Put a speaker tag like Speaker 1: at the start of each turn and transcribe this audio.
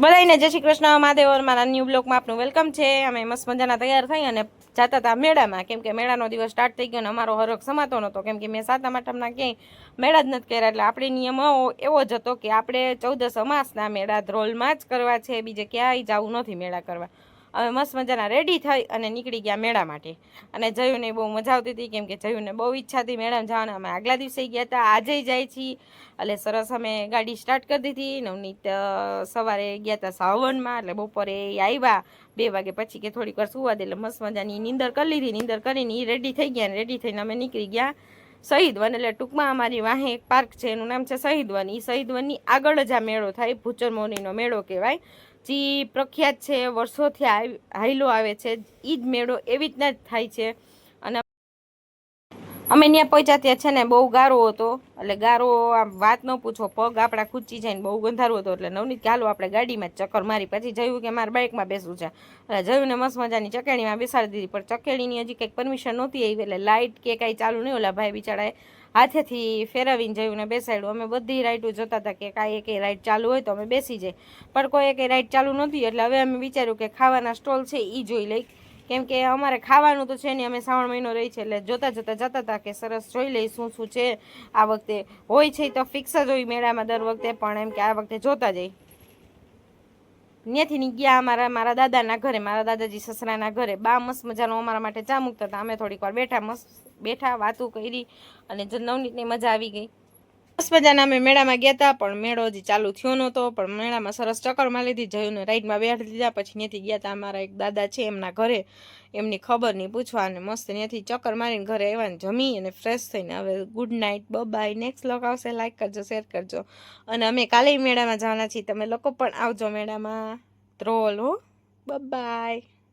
Speaker 1: બધાને જય શ્રી કૃષ્ણ, મહાદેવ મારા ન્યૂ બ્લોકમાં આપનું વેલકમ છે. અમે મસ્ત મજાના તૈયાર થઈ અને જતા હતા મેળામાં. કેમ કે મેળાનો દિવસ સ્ટાર્ટ થઈ ગયો અને અમારો હરખ સમાતો નહોતો. કેમ કે મેં સાતમ આઠમના ક્યાંય મેળા જ નથી કર્યા, એટલે આપણે નિયમ એવો- એવો જ હતો કે આપણે ચૌદસ અમાસના મેળા ધ્રોલમાં જ કરવા છે. બીજે ક્યાંય જવું નથી મેળા કરવા. હવે મસ્ત મજાના રેડી થઈ અને નીકળી ગયા મેળા માટે. અને જયુને બહુ મજા આવતી હતી, કેમ કે જયુને બહુ ઈચ્છા હતી મેળા જવાના. અમે આગલા દિવસે ગયા હતા, આજે જાય છીએ. એટલે સરસ અમે ગાડી સ્ટાર્ટ કરી દીધી. નવનીત સવારે ગયા હતા સાવનમાં, એટલે બપોરે એ આવ્યા. બે વાગે પછી કે થોડીક વાર સુવા દે, એટલે મસ્ત મજાની નીંદર કરી લીધી. નીંદર કરીને એ રેડી થઈ ગયા રેડી થઈને અમે નીકળી ગયા શહીદ વન એટલે ટૂંકમાં અમારી વાહે એક પાર્ક છે, એનું નામ છે શહીદ વન એ શહીદ વનની આગળ જ આ મેળો થાય, ભૂચર મોરીનો મેળો કહેવાય. જે, પ્રખ્યાત છે, વર્ષોથી હાઈલો આવે છે. એ જ મેળો એવી રીતના જ થાય છે. અને અમે ત્યાં પહોંચ્યા ત્યાં છે ને બહુ ગારો હતો. એટલે ગારો આમ વાત ન પૂછો, પગ આપણા ખૂંચી જાય ને બહુ ગંધારું હતો. એટલે નવનીત હાલો, આપણે ગાડીમાં ચક્કર મારી. પછી જયું કે, મારે બાઇકમાં બેસવું છે. એટલે જયું ને મસ્ત મજાની ચકેડીમાં બેસાડી દીધી. પણ ચકેડીની હજી કંઈક પરમિશન નહોતી આવી. એટલે લાઇટ કે કાંઈ ચાલુ નહીં ઓલા ભાઈ બિચારાએ હાથેથી ફેરવીને જયું ને બેસાડ્યું. અમે બધી રાઈડો જોતા હતા કે કાંઈ એકેય રાઇડ ચાલુ હોય તો અમે બેસી જાય પણ કોઈ એકેય રાઇડ ચાલુ નહોતી. એટલે હવે અમે વિચાર્યું કે ખાવાના સ્ટોલ છે એ જોઈ લઈ કેમ કે અમારે ખાવાનું તો છે નહીં અમે શ્રાવણ મહિનો રહી છે એટલે જોતા જોતા જતા હતા કે સરસ જોઈ લઈ શું શું છે. આ વખતે હોય છે તો ફિક્સ જ હોય મેળામાં દર વખતે, પણ એમ કે આ વખતે જોતા જઈ. ત્યાંથી ગયા અમારા, મારા દાદાના ઘરે, મારા દાદાજી સસરાના ઘરે. બા મસ્ત મજાનો અમારા માટે ચા મૂકતા હતા. અમે થોડીક વાર બેઠા મસ્ત બેઠા વાતું કરી અને જ નવનીતની મજા આવી ગઈ. મસ્ત મજાના અમે મેળામાં ગયા હતા પણ મેળો હજી ચાલુ થયો નહોતો, પણ મેળામાં સરસ ચક્કરમાં લીધી, જયુંને રાઈડમાં બેઠી દીધા, પછી ત્યાંથી ગયા હતા અમારા એક દાદા છે એમના ઘરે, એમની ખબર નહીં પૂછવા, અને મસ્ત ત્યાંથી ચક્કર મારીને ઘરે આવ્યા જમી અને ફ્રેશ થઈને હવે ગુડ નાઇટ બાય નેક્સ્ટ લોક આવશે લાઇક કરજો શેર કરજો. અને અમે કાલે મેળામાં જવાના છીએ, તમે લોકો પણ આવજો મેળામાં. ધ્રોલ હો. બાય